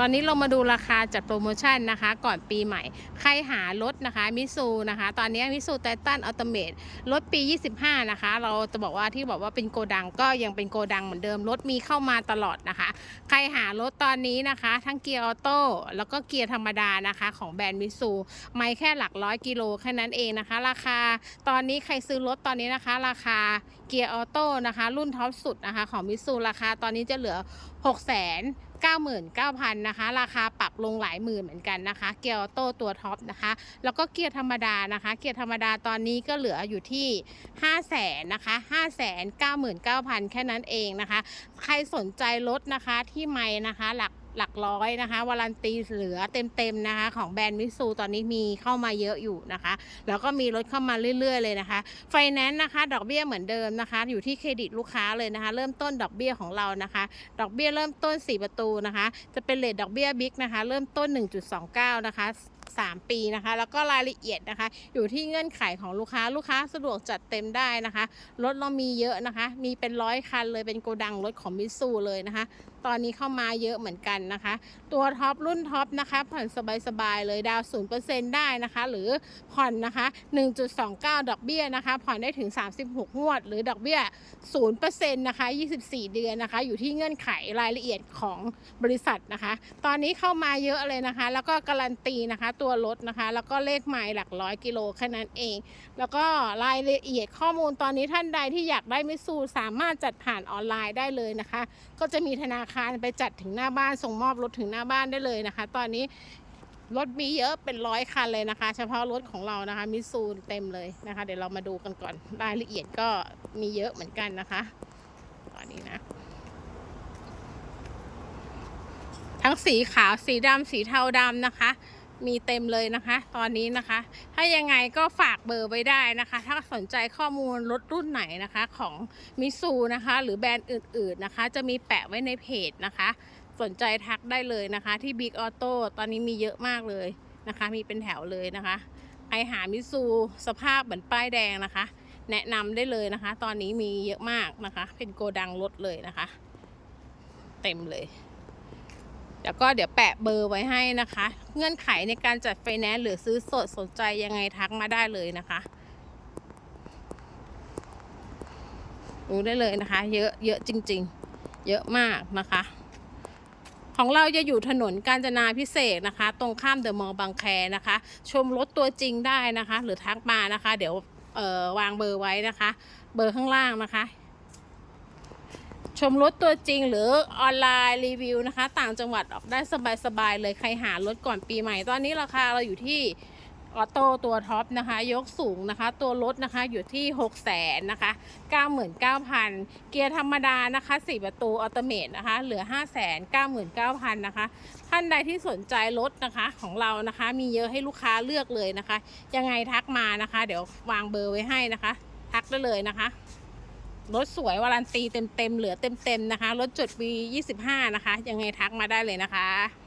ตอนนี้เรามาดูราคาจัดโปรโมชั่นนะคะ ก่อนปีใหม่ ใครหารถนะคะมิซูนะคะ ตอนนี้มิซูไททันอัลตเมทรถปี 25 นะคะ เราจะบอกว่าที่บอกว่าเป็นโกดังก็ยังเป็นโกดังเหมือนเดิม รถมีเข้ามาตลอดนะคะ ใครหารถตอนนี้นะคะ ทั้งเกียร์ออโต้แล้วก็เกียร์ธรรมดานะคะ ของแบรนด์มิซูไม่แค่หลักร้อยกิโลแค่นั้นเองนะคะ ราคาตอนนี้ใครซื้อรถตอนนี้นะคะ ราคาเกียร์ออโต้นะคะ รุ่นท็อปสุดนะคะ ของมิซูราคาตอนนี้จะเหลือ6 9 9 0 0 0นะคะ ราคาปรับลงหลายหมื่นเหมือนกันนะคะ เกียร์ออโต้ตัวท็อปนะคะ แล้วก็เกียร์ธรรมดานะคะ เกียร์ธรรมดาตอนนี้ก็เหลืออยู่ที่ 5 0 0แสนนะคะ5 9 9 0 0 0 แค่นั้นเองนะคะ ใครสนใจรถนะคะที่ไม่นะคะหลัก หลักร้อยนะคะวารันตีเหลือเต็มๆนะคะ ของแบรนด์มิซูตอนนี้มีเข้ามาเยอะอยู่นะคะ แล้วก็มีรถเข้ามาเรื่อย ๆ เลยนะคะ ไฟแนนซ์นะคะ ดอกเบี้ยเหมือนเดิมนะคะ อยู่ที่เครดิตลูกค้าเลยนะคะ เริ่มต้นดอกเบี้ยของเรานะคะ ดอกเบี้ยเริ่มต้น 4 ประตูนะคะ จะเป็นเลทดอกเบี้ยบิ๊กนะคะ เริ่มต้น 1.29 นะคะ 3 ปีนะคะ แล้วก็รายละเอียดนะคะ อยู่ที่เงื่อนไขของลูกค้าลูกค้าสะดวกจัดเต็มได้นะคะรถเรามีเยอะนะคะ มีเป็นร้อยคันเลยเป็นโกดังรถของมิตซูเลยนะคะ ตอนนี้เข้ามาเยอะเหมือนกันนะคะ ตัวท็อปรุ่นท็อปนะคะ ผ่อนสบายๆเลยดาวศูน์0%ได้นะคะ หรือผ่อนนะคะ 1.29 ดอกเบี้ยนะคะ ผ่อนได้ถึง 36 งวด หรือดอกเบี้ย0%นะคะ24 เดือนนะคะ อยู่ที่เงื่อนไขรายละเอียดของบริษัทนะคะ ตอนนี้เข้ามาเยอะเลยนะคะ แล้วก็การันตีนะคะตัวัวรถนะคะ แล้วก็เลขไมล์หลักร้อยกิโลแค่นั้นเอง แล้วก็รายละเอียดข้อมูลตอนนี้ท่านใดที่อยากได้มิตซูสามารถจัดผ่านออนไลน์ได้เลยนะคะ ก็จะมีธนาคารไปจัดถึงหน้าบ้านส่งมอบรถถึงหน้าบ้านได้เลยนะคะ ตอนนี้รถมีเยอะเป็นร้อยคันเลยนะคะ เฉพาะรถของเรานะคะมิตซูเต็มเลยนะคะ เดี๋ยวเรามาดูกันก่อนรายละเอียดก็มีเยอะเหมือนกันนะคะตอนนี้นะ ทั้งสีขาวสีดำสีเทาดำนะคะ มีเต็มเลยนะคะ ตอนนี้นะคะ ถ้ายังไงก็ฝากเบอร์ไว้ได้นะคะ ถ้าสนใจข้อมูลรถรุ่นไหนนะคะของมิซูนะคะ หรือแบรนด์อื่นๆนะคะ จะมีแปะไว้ในเพจนะคะ สนใจทักได้เลยนะคะ ที่ Big Auto ตอนนี้มีเยอะมากเลยนะคะ มีเป็นแถวเลยนะคะใครหามิซูสภาพเหมือนป้ายแดงนะคะ แนะนำได้เลยนะคะ ตอนนี้มีเยอะมากนะคะ เป็นโกดังรถเลยนะคะ เต็มเลย แล้วก็เดี๋ยวแปะเบอร์ไว้ให้นะคะ เงื่อนไขในการจัดไฟแนนซ์หรือซื้อสดสนใจยังไงทักมาได้เลยนะคะดูได้เลยนะคะ เยอะเยอะจริง ๆ เยอะมากนะคะ ของเราจะอยู่ถนนกาญจนาพิเศษนะคะ ตรงข้ามเดอะมอลล์บางแคนะคะ ชมรถตัวจริงได้นะคะ หรือทักมานะคะ เดี๋ยววางเบอร์ไว้นะคะ เบอร์ข้างล่างนะคะ ชมรถตัวจริงหรือออนไลน์รีวิวนะคะ ต่างจังหวัดออกได้สบายๆเลยใครหารถก่อนปีใหม่ ตอนนี้ราคาเราอยู่ที่ออโต้ตัวท็อปนะคะ ยกสูงนะคะ ตัวรถนะคะอยู่ที่6 0แสนนะคะ99,000 เกียร์ธรรมดานะคะ 4 ประตูออโตเมตนะคะ เหลือ 5 9 9 0 0 0นะคะ ท่านใดที่สนใจรถนะคะของเรานะคะ มีเยอะให้ลูกค้าเลือกเลยนะคะ ยังไงทักมานะคะ เดี๋ยววางเบอร์ไว้ให้นะคะ ทักได้เลยนะคะ รถสวย วารันตีเต็มๆ เหลือเต็มๆ นะคะ รถจดปี25 นะคะ ยังไงทักมาได้เลยนะคะ